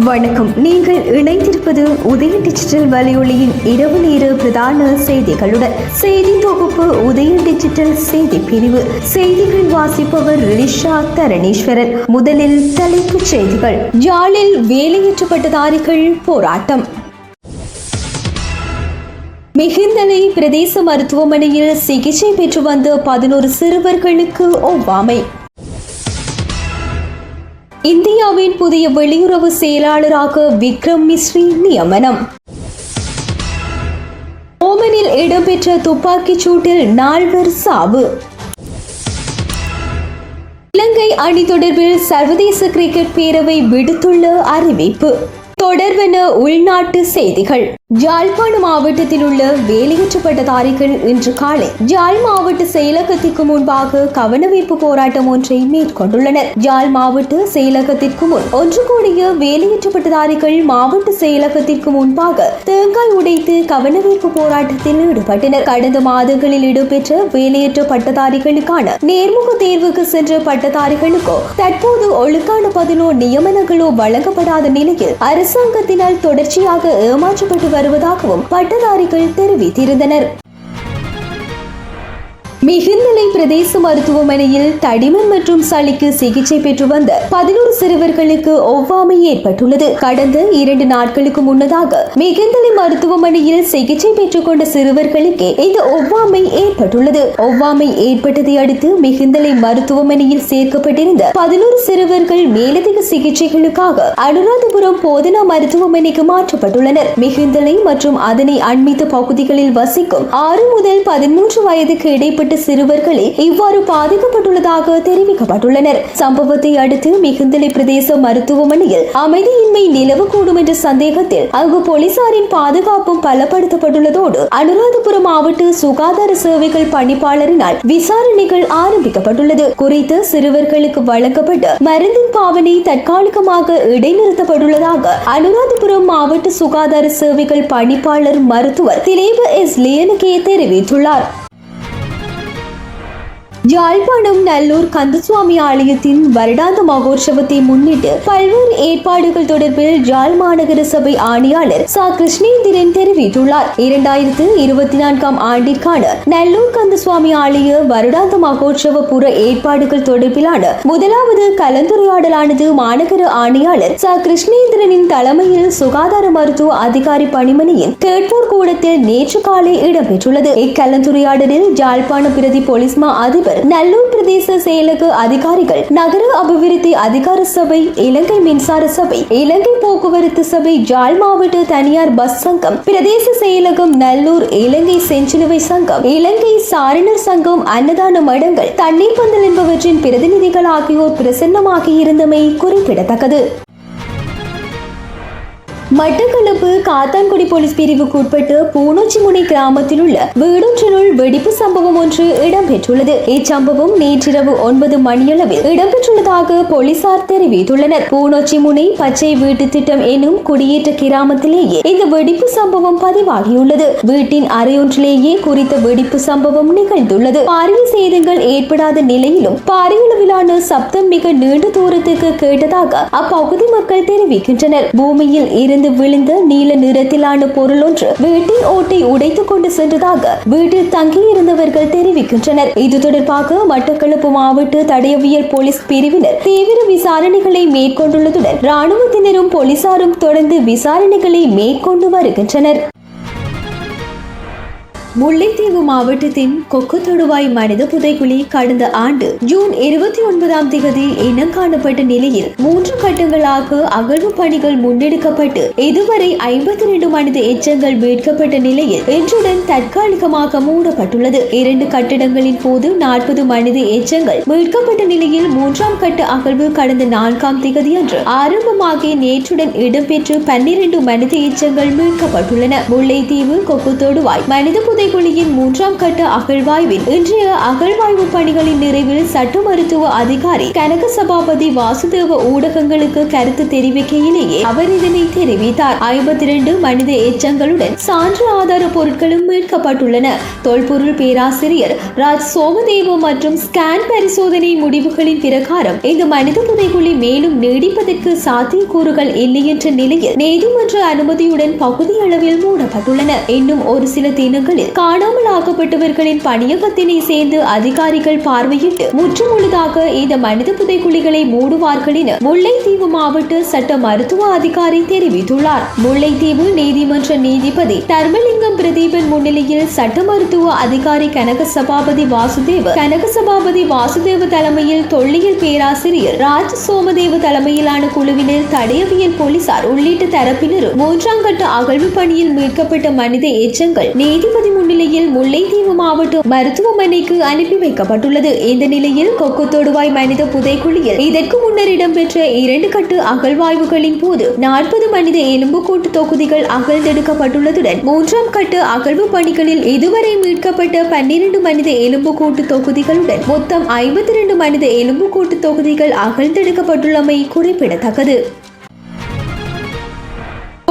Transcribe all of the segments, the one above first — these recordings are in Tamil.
வணக்கம். நீங்கள் இணைந்திருப்பது உதய டிஜிட்டல் வலையொலியின் இரவு நேர பிரதான செய்திகளுடன் செய்தி தொகுப்பு உதய டிஜிட்டல் செய்தி பிரிவு. செய்திகள் வாசிப்பவர் ரிஷா தரணீஸ்வரன். முதலில் தலைப்புச் செய்திகள். யாழில் வேலையற்ற பட்டதாரிகள் போராட்டம். மிகுந்தலை பிரதேச மருத்துவமனையில் சிகிச்சை பெற்று வந்த பதினோரு சிறுவர்களுக்கு ஒவ்வாமை. இந்தியாவின் புதிய வெளியுறவு செயலாளராக விக்ரம் மிஸ்ரி நியமனம். ஓமனில் இடம்பெற்ற துப்பாக்கிச் சூட்டில் நால்வர் சாவு. இலங்கை அணி தொடர்பில் சர்வதேச கிரிக்கெட் பேரவை விடுத்துள்ள அறிவிப்பு. தொடர்பென உள்நாட்டு செய்திகள். ஜாழ்ப்பாண மாவட்டத்தில் உள்ள வேலையேற்றப்பட்ட தாரிகள் இன்று காலை ஜாழ் மாவட்ட செயலகத்திற்கு முன்பாக கவனவீர்ப்பு போராட்டம் ஒன்றை மேற்கொண்டுள்ளனர். ஜாழ் மாவட்ட செயலகத்திற்கு முன் ஒன்று கூடிய வேலையுற்றப்பட்டதாரிகள் மாவட்ட செயலகத்திற்கு முன்பாக தேங்காய் உடைத்து கவனவீர்ப்பு போராட்டத்தில் ஈடுபட்டனர். கடந்த மாதங்களில் இடம்பெற்ற வேலையற்ற பட்டதாரிகளுக்கான நேர்முக தேர்வுக்கு சென்ற பட்டதாரிகளுக்கோ தற்போது ஒழுக்கான பதிலோ நியமனங்களோ வழங்கப்படாத நிலையில் அரசாங்கத்தினால் தொடர்ச்சியாக ஏமாற்றப்பட்டு வருவதாகவும் பட்டதாரிகள் தெரிவித்திருந்தனர். மிகுந்தலை பிரதேச மருத்துவமனையில் தடிமன் மற்றும் சளிக்கு சிகிச்சை பெற்று வந்த பதினோரு சிறுவர்களுக்கு ஒவ்வாமை ஏற்பட்டுள்ளது. கடந்த இரண்டு நாட்களுக்கு முன்னதாக மிகுந்தலை மருத்துவமனையில் சிகிச்சை பெற்றுக் கொண்ட சிறுவர்களுக்கு இந்த ஒவ்வாமை ஏற்பட்டுள்ளது. ஒவ்வாமை ஏற்பட்டதை அடுத்து மிகுந்தலை மருத்துவமனையில் சேர்க்கப்பட்டிருந்த பதினோரு சிறுவர்கள் மேலதிக சிகிச்சைகளுக்காக அனுராதபுரம் போதனா மருத்துவமனைக்கு மாற்றப்பட்டுள்ளனர். மிகுந்தலை மற்றும் அதனை அண்மித்த பகுதிகளில் வசிக்கும் ஆறு முதல் பதிமூன்று வயதுக்கு இடைப்பட்ட சிறுவர்களே இவ்வாறு பாதிக்கப்பட்டுள்ளதாக தெரிவிக்கப்பட்டுள்ளனர். சம்பவத்தை அடுத்து மிகுந்தலை பிரதேச மருத்துவமனையில் அமைதியின்மை நிலவக்கூடும் என்ற சந்தேகத்தில் அங்கு போலீசாரின் பாதுகாப்பும் பலப்படுத்தப்பட்டுள்ளதோடு அனுராதபுரம் மாவட்ட சுகாதார சேவைகள் பணிப்பாளரினால் விசாரணைகள் ஆரம்பிக்கப்பட்டுள்ளது. குறித்து சிறுவர்களுக்கு வழங்கப்பட்ட மருந்தின் பாவனை தற்காலிகமாக இடைநிறுத்தப்பட்டுள்ளதாக அனுராதபுரம் மாவட்ட சுகாதார சேவைகள் பணிப்பாளர் மருத்துவர் திலேப எஸ். லியனுக்கே தெரிவித்துள்ளார். யாழ்ப்பாணம் நல்லூர் கந்தசுவாமி ஆலயத்தின் வருடாந்த மகோற்சவத்தை முன்னிட்டு பல்வேறு ஏற்பாடுகள் தொடர்பில் யாழ் மாநகர சபை ஆணையாளர் சா. கிருஷ்ணேந்திரன் தெரிவித்துள்ளார். இரண்டாயிரத்து இருபத்தி நான்காம் ஆண்டிற்கான நல்லூர் கந்தசுவாமி ஆலய வருடாந்த மகோற்சவ புற ஏற்பாடுகள் தொடர்பிலான முதலாவது கலந்துரையாடலானது மாநகர ஆணையாளர் சா. கிருஷ்ணேந்திரனின் தலைமையில் சுகாதார மருத்துவ அதிகாரி பணிமனையின் கேட்போர் கூடத்தில் நேற்று காலை இடம்பெற்றுள்ளது. இக்கலந்துரையாடலில் யாழ்ப்பாண பிரதி போலீஸ்மா அதிபர் அதிபர் நல்லூர் பிரதேச செயலக அதிகாரிகள் நகர அபிவிருத்தி அதிகார சபை இலங்கை மின்சார சபை இலங்கை போக்குவரத்து சபை ஜாழ் மாவட்ட தனியார் பஸ் சங்கம் பிரதேச செயலகம் நல்லூர் இலங்கை செஞ்சிலுவை சங்கம் இலங்கை சாரணர் சங்கம் அன்னதான மடங்கள் தண்ணீர் பந்தல் என்பவற்றின் பிரதிநிதிகள் ஆகியோர் பிரசன்னமாகியிருந்தமை குறிப்பிடத்தக்கது. மட்டக்களப்பு காத்தான்குடி போலீஸ் பிரிவுக்கு உட்பட்டு பூனோச்சிமுனை கிராமத்தில் உள்ள வீடொன்றினுள் வெடிப்பு சம்பவம் ஒன்று இடம்பெற்றுள்ளது. இச்சம்பவம் நேற்றிரவு ஒன்பது மணியளவில் இடம்பெற்றுள்ளதாக போலீசார் தெரிவித்துள்ளனர். பூனோச்சிமுனை பச்சை வீட்டு திட்டம் எனும் குடியேற்ற கிராமத்திலேயே இந்த வெடிப்பு சம்பவம் பதிவாகியுள்ளது. வீட்டின் அறையொன்றிலேயே குறித்த வெடிப்பு சம்பவம் நிகழ்ந்துள்ளது. பாரிய சேதங்கள் ஏற்படாத நிலையிலும் பாரியளவிலான சப்தம் மிக நீண்ட தூரத்துக்கு கேட்டதாக அப்பகுதி மக்கள் தெரிவிக்கின்றனர். பூமியில் இருந்து விழுந்த நீல நிறத்திலான பொருள் ஒன்று வீட்டின் ஓட்டை உடைத்துக் கொண்டு சென்றதாக வீட்டில் தங்கியிருந்தவர்கள் தெரிவிக்கின்றனர். இது தொடர்பாக மட்டக்களப்பு மாவட்ட தடயவியல் போலீஸ் பிரிவினர் தீவிர விசாரணைகளை மேற்கொண்டுள்ளதுடன் ராணுவத்தினரும் போலீசாரும் தொடர்ந்து விசாரணைகளை மேற்கொண்டு வருகின்றனர். முல்லைத்தீவு மாவட்டத்தின் கொக்கு தொடுவாய் மனித புதைக்குழி கடந்த ஆண்டு ஜூன் இருபத்தி ஒன்பதாம் தேதி இனம் காணப்பட்ட நிலையில் மூன்று கட்டங்களாக அகழ்வு பணிகள் முன்னெடுக்கப்பட்டு இதுவரை ஐம்பத்தி ரெண்டு மனித எச்சங்கள் மீட்கப்பட்ட நிலையில் இன்றுடன் தற்காலிகமாக மூடப்பட்டுள்ளது. இரண்டு கட்டிடங்களின் போது நாற்பது மனித எச்சங்கள் மீட்கப்பட்ட நிலையில் மூன்றாம் கட்ட அகழ்வு கடந்த நான்காம் தேதியன்று ஆரம்பமாகி நேற்றுடன் இடம்பெற்று பன்னிரண்டு மனித எச்சங்கள் மீட்கப்பட்டுள்ளன. முல்லைத்தீவு கொக்கு தொடுவாய் மனித புதை புதைகுழியின் மூன்றாம் கட்ட அகழ்வாய்வில் இன்றைய அகழ்வாய்வு பணிகளின் நிறைவில் சட்ட மருத்துவ அதிகாரி கனக சபாபதி வாசுதேவ ஊடகங்களுக்கு கருத்து தெரிவிக்கையிலேயே அவர் இதனை தெரிவித்தார். ஐம்பத்தி இரண்டு மனித எச்சங்களுடன் சான்று ஆதார பொருட்களும் மீட்கப்பட்டுள்ளன. தொல்பொருள் பேராசிரியர் ராஜ் சோமதேவ மற்றும் ஸ்கேன் பரிசோதனை முடிவுகளின் பிரகாரம் இந்த மனித புதைகுழி மேலும் நீடிப்பதற்கு சாத்தியக்கூறுகள் இல்லை என்ற நிலையில் நீதிமன்ற அனுமதியுடன் பகுதி அளவில் மூடப்பட்டுள்ளன. இன்னும் ஒரு சில தினங்களில் காணாமல் ஆக்கப்பட்டவர்களின் பணியகத்தினை சேர்ந்து அதிகாரிகள் பார்வையிட்டு முற்றுமுழுதாக இந்த மனித புதைக்குழிகளை மூடுவார்கள் என முல்லைத்தீவு மாவட்ட சட்ட மருத்துவ அதிகாரி தெரிவித்துள்ளார். முல்லைத்தீவு நீதிமன்ற நீதிபதி தர்மலிங்கம் பிரதீபன் முன்னிலையில் சட்ட மருத்துவ அதிகாரி கனக சபாபதி வாசுதேவ கனக சபாபதி வாசுதேவ தலைமையில் தொல்லியல் பேராசிரியர் ராஜ் சோமதேவ தலைமையிலான குழுவினர் தடயவியல் போலீசார் உள்ளிட்ட தரப்பினரும் மூன்றாம் கட்ட அகழ்வு பணியில் மீட்கப்பட்ட மனித எச்சங்கள் நீதிபதி முன்னிலையில் முல்லைத்தீவு மாவட்ட மருத்துவமனைக்கு அனுப்பி வைக்கப்பட்டுள்ளது. இந்த நிலையில் கொக்கு தொடுவாய் மனித புதைக்குழியில் இதற்கு முன்னர் இடம்பெற்ற இரண்டு கட்டு அகழ்வாய்வுகளின் போது நாற்பது மனித எலும்புக்கூட்டு தொகுதிகள் அகழ்ந்தெடுக்கப்பட்டுள்ளதுடன் மூன்றாம் கட்டு அகழ்வு பணிகளில் இதுவரை மீட்கப்பட்ட பன்னிரண்டு மனித எலும்புக்கூட்டு தொகுதிகளுடன் மொத்தம் ஐம்பத்தி இரண்டு மனித எலும்புக்கூட்டு தொகுதிகள் அகழ்ந்தெடுக்கப்பட்டுள்ளமை குறிப்பிடத்தக்கது.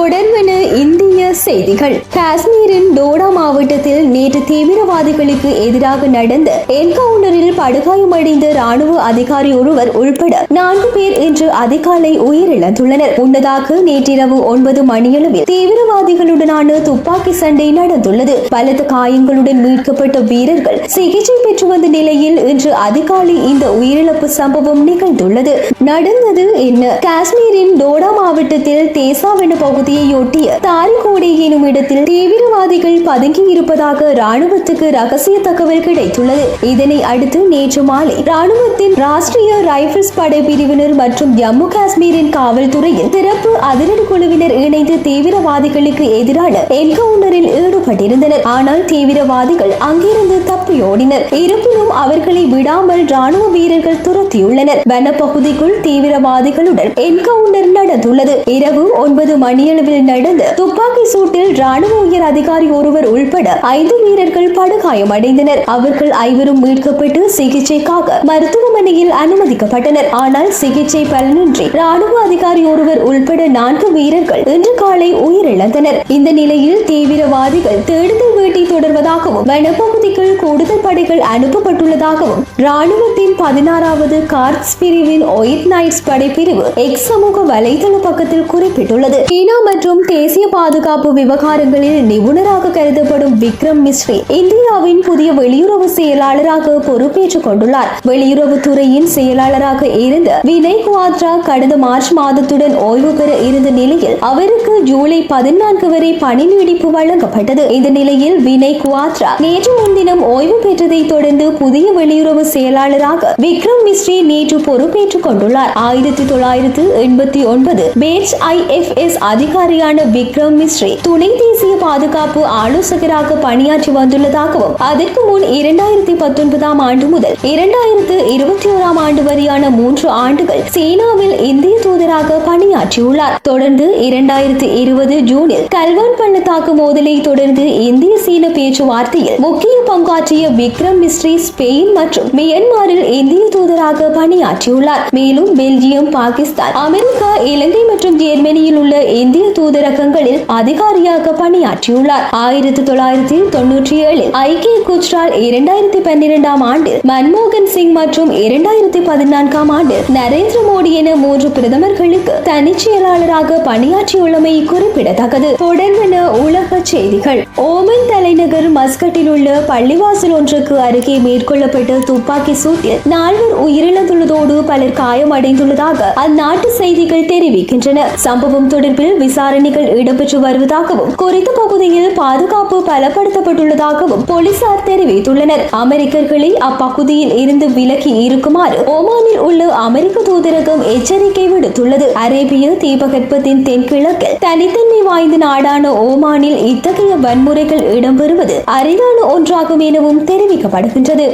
தொடர்வன இந்திய செய்திகள். காஷ்மீரின் டோடா மாவட்டத்தில் நேற்று தீவிரவாதிகளுக்கு எதிராக நடந்த என்கவுண்டரில் படுகாயமடைந்த ராணுவ அதிகாரி ஒருவர் உள்பட நான்கு பேர் இன்று அதிகாலை உயிரிழந்துள்ளனர். முன்னதாக நேற்றிரவு ஒன்பது மணியளவில் தீவிரவாதிகளுடனான துப்பாக்கி சண்டை நடந்துள்ளது. பலத்த காயங்களுடன் மீட்கப்பட்ட வீரர்கள் சிகிச்சை பெற்று வந்த நிலையில் இன்று அதிகாலை இந்த உயிரிழப்பு சம்பவம் நிகழ்ந்துள்ளது. நடந்தது என்ன? காஷ்மீரின் டோடா மாவட்டத்தில் தேசாவென பகுதி பகுதியையொட்டிய தாரிகோடை எனும் இடத்தில் தீவிரவாதிகள் பதுங்கி இருப்பதாக ராணுவத்துக்கு ரகசிய தகவல் கிடைத்துள்ளது. இதனை அடுத்து நேற்று மாலை ராணுவத்தின் ராஷ்டிரிய ரைபிள்ஸ் படை பிரிவினர் மற்றும் ஜம்மு காஷ்மீரின் காவல்துறையின் சிறப்பு அதிரடி குழுவினர் இணைந்து தீவிரவாதிகளுக்கு எதிரான என்கவுண்டரில் ஈடுபட்டிருந்தனர். ஆனால் தீவிரவாதிகள் அங்கிருந்து தப்பியோடினர். இருப்பினும் அவர்களை விடாமல் ராணுவ வீரர்கள் துரத்தியுள்ளனர். வனப்பகுதிக்குள் தீவிரவாதிகளுடன் என்கவுண்டர் நடந்துள்ளது. இரவு ஒன்பது மணியளவில் நடந்த துப்பாக்கி சூட்டில் ராணுவ உயர் அதிகாரி ஒருவர் உள்பட ஐந்து வீரர்கள் படுகாயமடைந்தனர். அவர்கள் ஐவரும் மீட்கப்பட்டு சிகிச்சைக்காக மருத்துவமனையில் அனுமதிக்கப்பட்டனர். ஆனால் சிகிச்சை பலனின்றி ராணுவ அதிகாரி ஒருவர் உள்பட நான்கு வீரர்கள் இன்று காலை உயிரிழந்தனர். இந்த நிலையில் தீவிரவாதிகள் தேடுதல் வேட்டை தொடர்வதாகவும் வனப்பகுதிக்குள் கூடுதல் படைகள் அனுப்பப்பட்டுள்ளதாகவும் ராணுவத்தின் பதினாறாவது கார்ட்ஸ் பிரிவின் ஒயிட் நைட்ஸ் படைப்பிரிவு எக்ஸ் சமூக வலைதள பக்கத்தில் குறிப்பிட்டுள்ளது. சீனா மற்றும் தேசிய பாதுகாப்பு விவகாரங்களில் நிபுணராக கருதப்படும் விக்ரம் மிஸ்ரி இந்தியாவின் புதிய வெளியுறவு செயலாளராக பொறுப்பேற்றுக் கொண்டுள்ளார். வெளியுறவுத்துறையின் செயலாளராக இருந்த வினய் குவாத்ரா கடந்த மார்ச் மாதத்துடன் ஓய்வு பெற இருந்த நிலையில் அவருக்கு ஜூலை பதினான்கு வரை பணி நீடிப்பு வழங்கப்பட்டது. இந்த நிலையில் வினய் குவாத்ரா நேற்று முன்தினம் ஓய்வு பெற்றதை தொடர்ந்து புதிய வெளியுறவு செயலாளராக விக்ரம் மிஸ்ரி நேற்று பொறுப்பேற்றுக் கொண்டுள்ளார். ஆயிரத்தி தொள்ளாயிரத்து எண்பத்தி ஒன்பது பேட்ச் ஐஎஃப்எஸ் அதிகாரியான விக்ரம் மிஸ்ரி துணை தேசிய பாதுகாப்பு ஆலோசகராக பணியாற்றி வந்துள்ளதாகவும் அதற்கு முன் இரண்டாயிரத்தி பத்தொன்பதாம் ஆண்டு முதல் இரண்டாயிரத்து இருபத்தி ஓராம் ஆண்டு வரையான மூன்று ஆண்டுகள் சீனாவில் இந்திய தூதராக பணியாற்றியுள்ளார். தொடர்ந்து இரண்டாயிரத்தி இருபது ஜூனில் கல்வான் பள்ளத்தாக்கு மோதலை தொடர்ந்து இந்திய சீன பேச்சுவார்த்தையில் முக்கிய பங்காற்றிய விக்ரம் மிஸ்ரி ஸ்பெயின் மற்றும் மியன்மாரில் இந்திய தூதராக பணியாற்றியுள்ளார். மேலும் பெல்ஜியம் பாகிஸ்தான் அமெரிக்கா இலங்கை மற்றும் ஜெர்மனியில் உள்ள இந்திய தூதரகங்களில் அதிகாரியாக பணியாற்றியுள்ளார். ஆயிரத்தி தொள்ளாயிரத்தி தொன்னூற்றி ஏழில் ஐக்கிய குஜ்ரால் இரண்டாயிரத்தி பன்னிரெண்டாம் ஆண்டில் மன்மோகன் சிங் மற்றும் இரண்டாயிரத்தி பதினான்காம் ஆண்டில் நரேந்திர மோடி என மூன்று பிரதமர்களுக்கு தனிச் செயலாளராக பணியாற்றியுள்ளமை குறிப்பிடத்தக்கது. தொடர்பென உலக செய்திகள். ஓமன் தலைநகர் மஸ்கட்டில் உள்ள பள்ளிவாசல் ஒன்றுக்கு அருகே மேற்கொள்ளப்பட்ட துப்பாக்கி சூட்டில் நால்வர் உயிரிழந்துள்ளதோடு பலர் காயமடைந்துள்ளதாக அந்நாட்டு செய்திகள் தெரிவிக்கின்றன. சம்பவம் தொடர்பில் விசாரணை விசாரணைகள் இடம்பெற்று வருவதாகவும் குறித்த பகுதியில் பாதுகாப்பு பலப்படுத்தப்பட்டுள்ளதாகவும் போலீசார் தெரிவித்துள்ளனர். அமெரிக்கர்களை அப்பகுதியில் இருந்து விலகி இருக்குமாறு ஓமானில் உள்ள அமெரிக்க தூதரகம் எச்சரிக்கை விடுத்துள்ளது. அரேபிய தீபகற்பத்தின் தென்கிழக்கில் தனித்தன்மை வாய்ந்த நாடான ஓமானில் இத்தகைய வன்முறைகள் இடம்பெறுவது அரிதான ஒன்றாகும் எனவும் தெரிவிக்கப்படுகின்றது.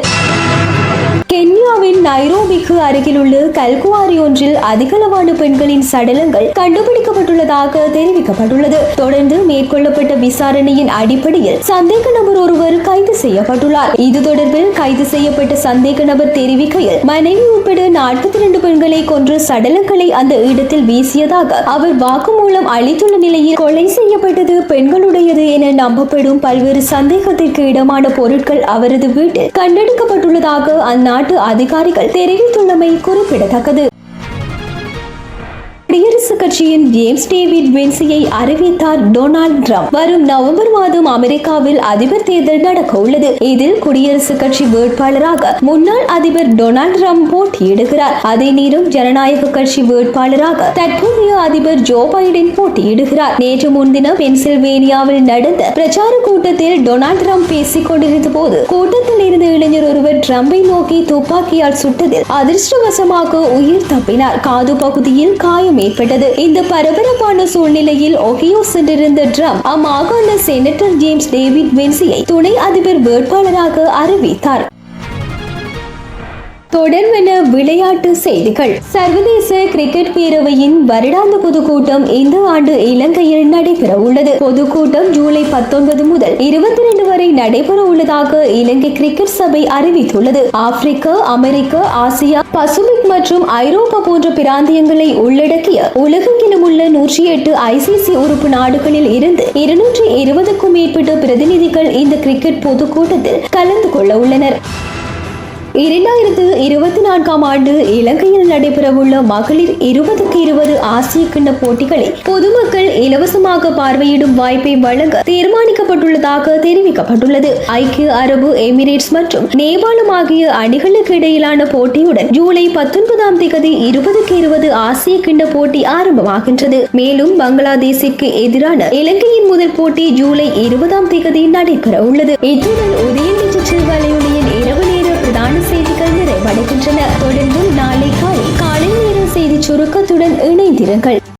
கென்யாவின் நைரோபிக்கு அருகிலுள்ள கல்குவாரி ஒன்றில் அதிகளவான பெண்களின் சடலங்கள் கண்டுபிடிக்கப்பட்டுள்ளதாக தெரிவிக்கப்பட்டுள்ளது. தொடர்ந்து மேற்கொள்ளப்பட்ட விசாரணையின் அடிப்படையில் சந்தேக நபர் ஒருவர் கைது செய்யப்பட்டுள்ளார். இது தொடர்பில் கைது செய்யப்பட்ட சந்தேக நபர் தெரிவிக்கையில் மனைவி உட்பட நாற்பத்தி இரண்டு பெண்களை கொன்று சடலங்களை அந்த இடத்தில் வீசியதாக அவர் வாக்குமூலம் அளித்துள்ள நிலையில் கொலை செய்யப்பட்டது பெண்களுடையது என நம்பப்படும் பல்வேறு சந்தேகத்திற்கு இடமான பொருட்கள் அவரது வீட்டில் கண்டெடுக்கப்பட்டுள்ளதாக அந்நாட்டு அதிகாரிகள் தெரிவித்துள்ளமை குறிப்பிடத்தக்கது. குடியரசுக் கட்சியின் ஜேம்ஸ் டேவிட் வென்சியை அறிவித்தார் டொனால்ட் ட்ரம்ப். வரும் நவம்பர் மாதம் அமெரிக்காவில் அதிபர் தேர்தல் நடக்க உள்ளது. இதில் குடியரசுக் கட்சி வேட்பாளராக முன்னாள் அதிபர் டொனால்ட் ட்ரம்ப் போட்டியிடுகிறார். அதே நேரம் ஜனநாயக கட்சி வேட்பாளராக தற்போதைய அதிபர் ஜோ பைடன் போட்டியிடுகிறார். நேற்று முன்தினம் பென்சில்வேனியாவில் நடந்த பிரச்சார கூட்டத்தில் டொனால்ட் ட்ரம்ப் பேசிக் கொண்டிருந்த போது கூட்டத்தில் இருந்த இளைஞர் ஒருவர் ட்ரம்பை நோக்கி துப்பாக்கியால் சுட்டதில் அதிர்ஷ்டவசமாக உயிர் தப்பினார். காது பகுதியில் காயம் ஏற்பட்டது இந்த பரபரப்பான சூழ்நிலையில் ஒகியோ சென்றிருந்த ட்ரம்ப் அம்மாகாண செனட்டர் ஜேம்ஸ் டேவிட் வென்சியை துணை அதிபர் வேட்பாளராக அறிவித்தார். தொடர்வென விளையாட்டு செய்திகள். சர்வதேச கிரிக்கெட் பேரவையின் வருடாந்த பொதுக்கூட்டம் இந்த ஆண்டு இலங்கையில் நடைபெற உள்ளது. பொதுக்கூட்டம் ஜூலை பத்தொன்பது முதல் இருபத்தி ரெண்டு வரை நடைபெற உள்ளதாக இலங்கை கிரிக்கெட் சபை அறிவித்துள்ளது. ஆப்பிரிக்கா அமெரிக்கா ஆசியா பசிபிக் மற்றும் ஐரோப்பா போன்ற பிராந்தியங்களை உள்ளடக்கிய உலகெங்கிலும் உள்ள நூற்றி எட்டு ஐசிசி உறுப்பு நாடுகளில் இருந்து இருநூற்றி இருபதுக்கும் மேற்பட்ட பிரதிநிதிகள் இந்த கிரிக்கெட் பொதுக்கூட்டத்தில் கலந்து கொள்ள உள்ளனர். இரண்டாயிரத்து இருபத்தி நான்காம் ஆண்டு இலங்கையில் நடைபெறவுள்ள மகளிர் இருபதுக்கு இருபது ஆசிய கிண்ண போட்டிகளை பொதுமக்கள் இலவசமாக பார்வையிடும் வாய்ப்பை வழங்க தீர்மானிக்கப்பட்டுள்ளதாக தெரிவிக்கப்பட்டுள்ளது. ஐக்கிய அரபு எமிரேட்ஸ் மற்றும் நேபாளம் ஆகிய அணிகளுக்கு இடையிலான போட்டியுடன் ஜூலை பத்தொன்பதாம் தேதி இருபதுக்கு இருபது ஆசிய கிண்ண போட்டி ஆரம்பமாகின்றது. மேலும் பங்களாதேசிற்கு எதிரான இலங்கையின் முதல் போட்டி ஜூலை இருபதாம் தேதி நடைபெற உள்ளது இத்துடன் உதய டிஜிட்டல் இரவு முக்கியமான செய்திகள் நிறைவடைகின்றன. தொடர்ந்து நாளை காலை காலை நேர செய்தி சுருக்கத்துடன் இணைந்திருங்கள்.